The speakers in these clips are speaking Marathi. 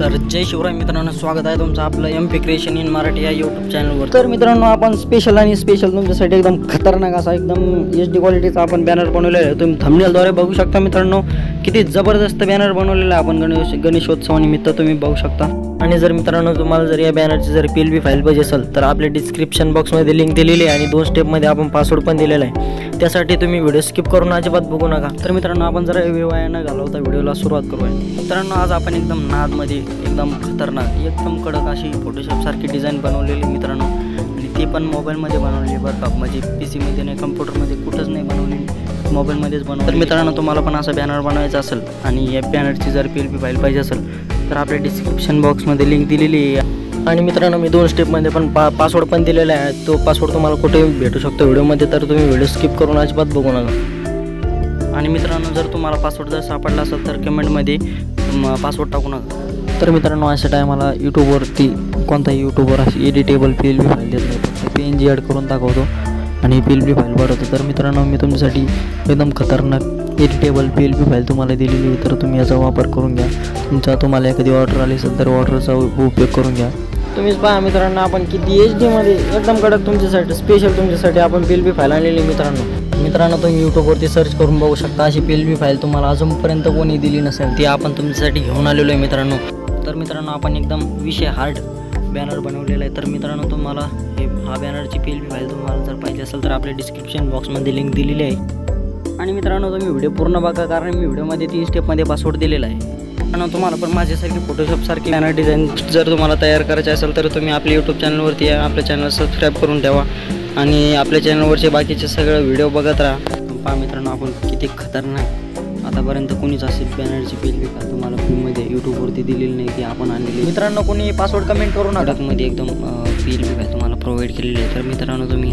तर जय शिवराय मित्रांनो स्वागत आहे तुमचं आपलं M P creation in Marathi या यूट्यूब चॅनलवर तर मित्रांनो आपण स्पेशल आणि स्पेशल तुमच्यासाठी एकदम खतरनाक असा एकदम एच डी क्वालिटीचा आपण बॅनर बनवलेला आहे. तुम्ही थंबनेलद्वारे बघू शकता मित्रांनो. किती जबरदस्त बॅनर बनवलेला आहे आपण गणेश गणेशोत्सवानिमित्त तुम्ही बघू शकता. आणि जर मित्रांनो तुम्हाला जर या बॅनरची जर पी एल बी फाईल पाहिजे असेल तर आपल्या डिस्क्रिप्शन बॉक्समध्ये लिंक दिलेली आहे आणि दोन स्टेपमध्ये आपण पासवर्ड पण दिलेला आहे. त्यासाठी तुम्ही व्हिडिओ स्किप करून अजिबात बघू नका. तर मित्रांनो आपण जरा वेवाया न घालवता व्हिडिओला सुरुवात करूया. मित्रांनो आज आपण एकदम नादमध्ये एकदम खतरनाक एकदम कडक अशी फोटोशॉपसारखी डिझाईन बनवलेली मित्रांनो. आणि ती पण मोबाईलमध्ये बनवलेली बरं का. म्हणजे पी सीमध्ये नाही कम्प्युटरमध्ये कुठंच नाही बनवलेली. मोबाईलमध्येच बनव तर मित्रांनो तुम्हाला पण असा बॅनर बनवायचा असेल आणि या बॅनरची जर पी एल पी फाईल पाहिजे असेल तर आपल्या डिस्क्रिप्शन बॉक्समध्ये लिंक दिलेली आहे. आणि मित्रांनो मी दोन स्टेपमध्ये पण पा पासवर्ड पण दिलेला आहे. तो पासवर्ड तुम्हाला कुठे भेटू शकतो व्हिडिओमध्ये तर तुम्ही व्हिडिओ स्किप करून अजिबात बघू नका. आणि मित्रांनो जर तुम्हाला पासवर्ड जर सापडला असेल तर कमेंटमध्ये पासवर्ड टाकू नका. तर मित्रांनो अशा टायमाला यूट्यूबवरती कोणताही यूट्यूबवर अशी editable P L B file देत नाही. फक्त पी एन जी ॲड करून दाखवतो आणि पी एल बी फाईल भरवतो. तर मित्रांनो मी तुमच्यासाठी एकदम खतरनाक editable P L B file तुम्हाला दिलेली आहे तर तुम्ही याचा वापर करून घ्या. तुमचा तुम्हाला एखादी ऑर्डर आली असेल तर ऑर्डरचा उपयोग करून घ्या. तुम्हीच पहा मित्रांनो आपण किती एच डीमध्ये एकदम कडक तुमच्यासाठी स्पेशल तुमच्यासाठी आपण पी एल बी फाईल आणलेली आहे मित्रांनो. मित्रांनो तुम्ही यूट्यूबवरती सर्च करून बघू शकता अशी पी एल बी फाईल तुम्हाला अजूनपर्यंत कोणी दिली नसेल ती आपण तुमच्यासाठी घेऊन आलेलो आहे मित्रांनो. तर मित्रांनो आपण एकदम विषय हार्ड बॅनर बनवलेला आहे. तर मित्रांनो तुम्हाला हे हा बॅनरची पी एल बी फाईल तुम्हाला जर पाहिजे असेल तर आपल्या डिस्क्रिप्शन बॉक्समध्ये लिंक दिलेली आहे. आणि मित्रांनो तुम्ही व्हिडिओ पूर्ण बघा कारण मी व्हिडिओमध्ये तीन स्टेपमध्ये पासवर्ड दिलेला आहे. आणि तुम्हाला पण माझ्यासारखी फोटोशॉपसारखी बॅनर डिझाईन जर तुम्हाला तयार करायचे असेल तर तुम्ही आपल्या यूट्यूब चॅनलवरती या आपल्या चॅनल सबस्क्राईब करून ठेवा. आणि आपल्या चॅनलवरचे बाकीचे सगळं व्हिडिओ बघत राहा. पहा मित्रांनो आपण किती खतरनाक. आतापर्यंत कोणीच असे बॅनरची बिल का तुम्हाला फ्रीमध्ये यूट्यूबवरती दिलेली नाही की आपण आणलेली. मित्रांनो कोणी पासवर्ड कमेंट करू अडकमध्ये एकदम बिल बी काय तुम्हाला प्रोव्हाइड केलेली आहे. तर मित्रांनो तुम्ही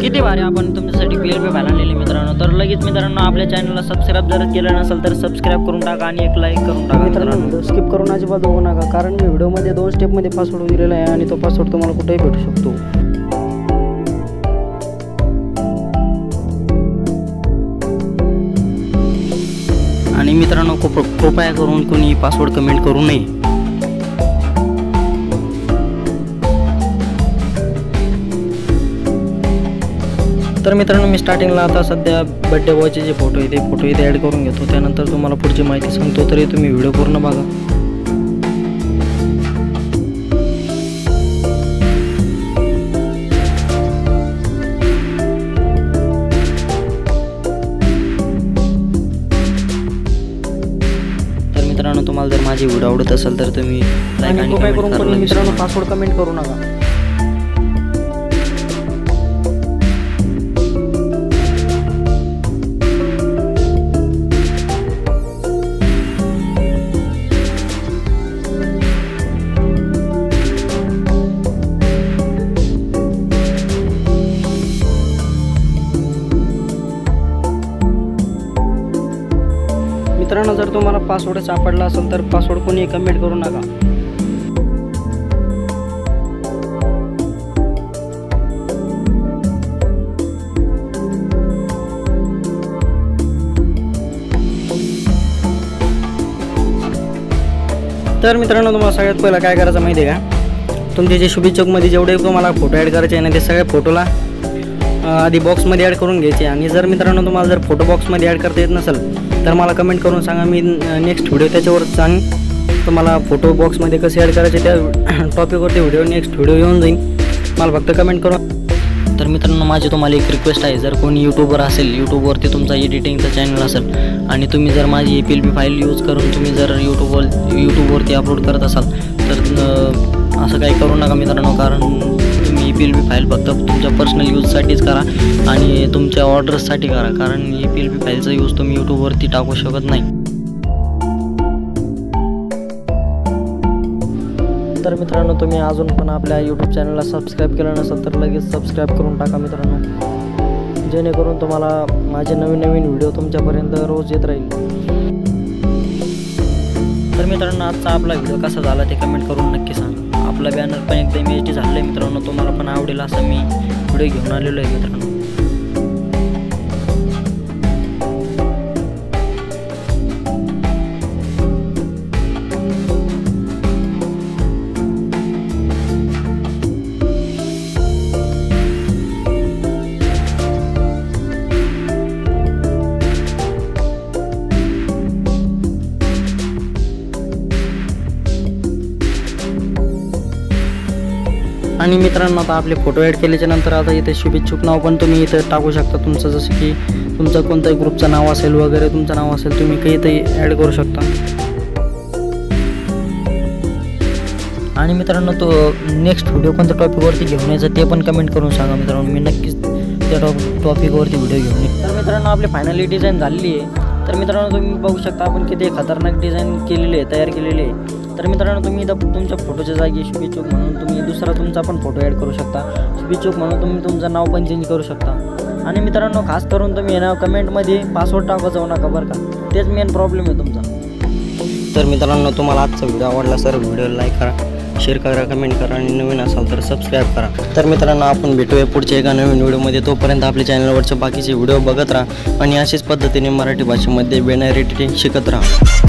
किती भारी आपण तुमच्यासाठी पी एल पी फाईल आणलेली मित्रांनो. तर लगेच मित्रांनो आपल्या चॅनलला सबस्क्राईब जर केलं नसेल तर सबस्क्राईब करून टाका आणि एक लाईक करून टाका मित्रांनो स्किप करून अजिबात बघू नका कारण मी व्हिडिओमध्ये दोन स्टेपमध्ये पासवर्ड दिलेला आहे आणि तो पासवर्ड तुम्हाला कुठेही भेटू शकतो. आणि मित्रांनो कृप कृपया करून कोणी पासवर्ड कमेंट करू नये. तर मित्रांनो मी स्टार्टिंगला आता सध्या बड्डे बॉयचे जे फोटो आहे ते फोटो इथे ॲड करून घेतो. त्यानंतर तुम्हाला पुढची माहिती सांगतो तरी तुम्ही व्हिडिओ पूर्ण बघा. तर मित्रांनो तुम्हाला जर माझी व्हिडिओ आवडत असेल तर तुम्ही लाईक आणि मित्रांनो. पासवर्ड कमेंट करू नका. जर तुम्हाला पासवर्ड सापडला असेल तर पासवर्ड कोणी कमेंट करू नका. तर मित्रांनो तुम्हाला सगळ्यात पहिलं काय करायचं माहिती आहे का? तुमचे जे शुभेच्छकमध्ये जेवढे तुम्हाला फोटो ॲड करायचे आहे ना ते सगळ्या फोटोला आधी बॉक्समध्ये ॲड करून घ्यायचे. आणि जर मित्रांनो तुम्हाला जर फोटो बॉक्समध्ये ॲड करता येत नसेल तर मला कमेंट करून सांगा मी नेक्स्ट व्हिडिओ त्याच्यावर सांग. तुम्हाला फोटो बॉक्समध्ये कसे ॲड करायचे त्या टॉपिकवरती व्हिडिओ नेक्स्ट व्हिडिओ येऊन जाईल मला फक्त कमेंट करून. तर मित्रांनो माझी तुम्हाला एक रिक्वेस्ट आहे. जर कोणी यूट्यूबर असेल यूट्यूबवरती तुमचा एडिटिंगचा चॅनल असेल आणि तुम्ही जर माझी P L P file use करून तुम्ही जर यूट्यूबवर यूट्यूबवरती अपलोड करत असाल तर असं काही करू नका मित्रांनो कारण E P L B file फक्त तुमच्या पर्सनल यूजसाठीच करा आणि तुमच्या ऑर्डर्ससाठी करा. कारण ही पी एल बी फाईलचा यूज तुम्ही यूट्यूबवरती टाकू शकत नाही. तर मित्रांनो तुम्ही अजून पण आपल्या यूट्यूब चॅनलला सबस्क्राईब केलं नसेल तर लगेच सबस्क्राईब करून टाका मित्रांनो. जेणेकरून तुम्हाला माझे नवीन नवीन व्हिडिओ तुमच्यापर्यंत रोज येत राहील. तर मित्रांनो आजचा आपला व्हिडिओ कसा झाला ते कमेंट करून नक्की सांगा. आपला बॅनर पण एकदम एच डी झालं आहे मित्रांनो. तुम्हाला पण आवडेल असं मी व्हिडिओ घेऊन आलेलो आहे मित्रांनो. आणि मित्रांनो आता आपले फोटो ॲड केल्याच्यानंतर आता इथे शुभेच्छुक नाव पण तुम्ही इथं टाकू शकता. तुमचं जसं की तुमचं कोणतंही ग्रुपचं नाव असेल वगैरे तुमचं नाव असेल तुम्ही काही इथे ॲड करू शकता. आणि मित्रांनो तो नेक्स्ट व्हिडिओ कोणत्या टॉपिकवरती घेऊन यायचं ते पण कमेंट करून सांगा मित्रांनो. मी नक्कीच त्या टॉप टॉपिकवरती व्हिडिओ घेऊन येईल तर मित्रांनो आपली फायनली डिझाईन झालेली आहे. तर मित्रांनो तुम्ही बघू शकता आपण किती खतरनाक डिझाईन केलेली आहे तयार केलेली आहे. तर मित्रांनो तुम्ही इथं तुमच्या फोटोच्या जागी शुभेच्छुक म्हणून तुम्ही दुसरा तुमचा पण फोटो ॲड करू शकता. शुभेच्छुक म्हणून तुम्ही तुमचं नाव पण चेंज करू शकता. आणि मित्रांनो खास करून तुम्ही आहे ना कमेंटमध्ये पासवर्ड टाकत जाऊ नका बरं का. तेच मेन प्रॉब्लेम आहे तुमचा. तर मित्रांनो तुम्हाला आजचा व्हिडिओ आवडला सर व्हिडिओ लाईक करा शेअर करा कमेंट करा आणि नवीन असाल तर सबस्क्राईब करा. तर मित्रांनो आपण भेटूया पुढच्या एका नवीन व्हिडिओमध्ये तोपर्यंत आपल्या चॅनलवरचे बाकीचे व्हिडिओ बघत राहा आणि अशाच पद्धतीने मराठी भाषेमध्ये बेनार एडिटिंग शिकत राहा.